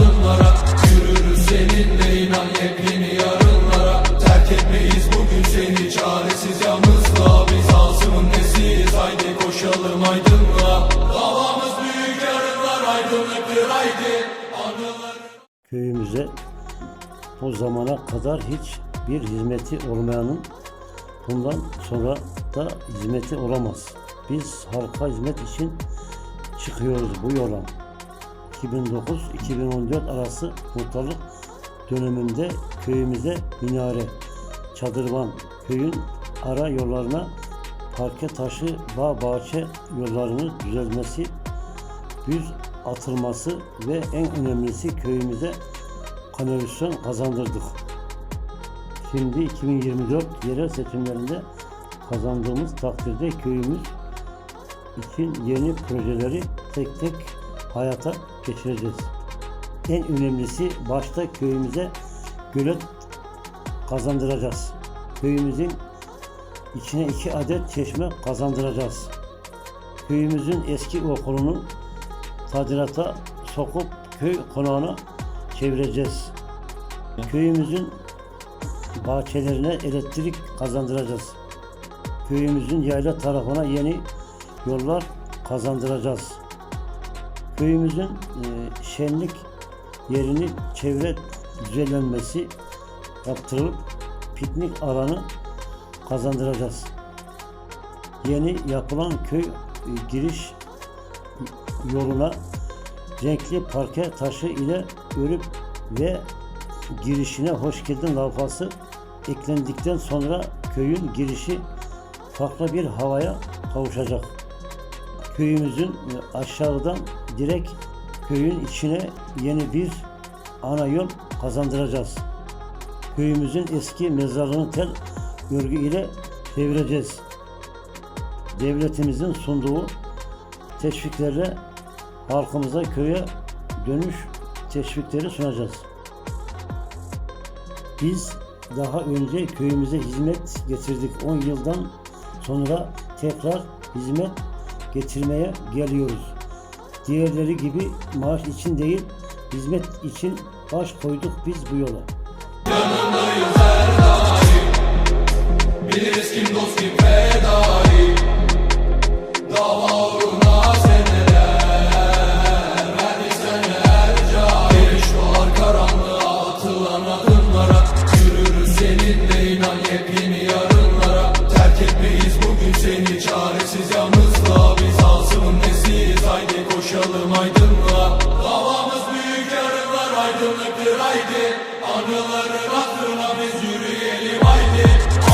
adımlara Yürürüz seninle inan yepyeni yarınlara Terk etmeyiz bugün seni çaresiz yalnızlığa Biz Asım'ın nesiyiz haydi koşalım aydınlığa Davamız büyük yarınlar aydınlıktır haydi Anıları köyümüze bu zamana kadar hiç bir hizmeti olmayanın bundan sonra da hizmeti olamaz. Biz halka hizmet için çıkıyoruz bu yola. 2009-2014 arası muhtarlık döneminde köyümüze minare, çadırvan, köyün ara yollarına parke taşı, bağ bahçe yollarının düzelmesi, düz atılması ve en önemlisi köyümüze kanalizasyon kazandırdık. Şimdi 2024 yerel seçimlerinde kazandığımız takdirde köyümüz için yeni projeleri tek tek hayata geçireceğiz. En önemlisi başta köyümüze gölet kazandıracağız. Köyümüzün içine iki adet çeşme kazandıracağız. Köyümüzün eski okulunu tadilata sokup köy konağına çevireceğiz. Köyümüzün bahçelerine elektrik kazandıracağız. Köyümüzün yayla tarafına yeni yollar kazandıracağız. Köyümüzün e, şenlik yerini çevre düzenlenmesi yaptırılıp piknik alanı kazandıracağız. Yeni yapılan köy e, giriş yoluna renkli parke taşı ile örüp ve girişine hoş geldin lafası eklendikten sonra köyün girişi farklı bir havaya kavuşacak. Köyümüzün e, aşağıdan direkt köyün içine yeni bir ana yol kazandıracağız. Köyümüzün eski mezarlığını tel örgü ile çevireceğiz. Devletimizin sunduğu teşviklerle halkımıza köye dönüş teşvikleri sunacağız. Biz daha önce köyümüze hizmet getirdik. 10 yıldan sonra tekrar hizmet getirmeye geliyoruz. Diğerleri gibi maaş için değil, hizmet için baş koyduk biz bu yola. Yanındayız her daim Biliriz kim dost kim fedai Dava uğruna seneler Verdik seneler cahil Doğar karanlığa atılan adımlara Yürürüz seninle inan yepyeni yarınlara aydınlıktır haydi Anıların hatırına biz yürüyelim haydi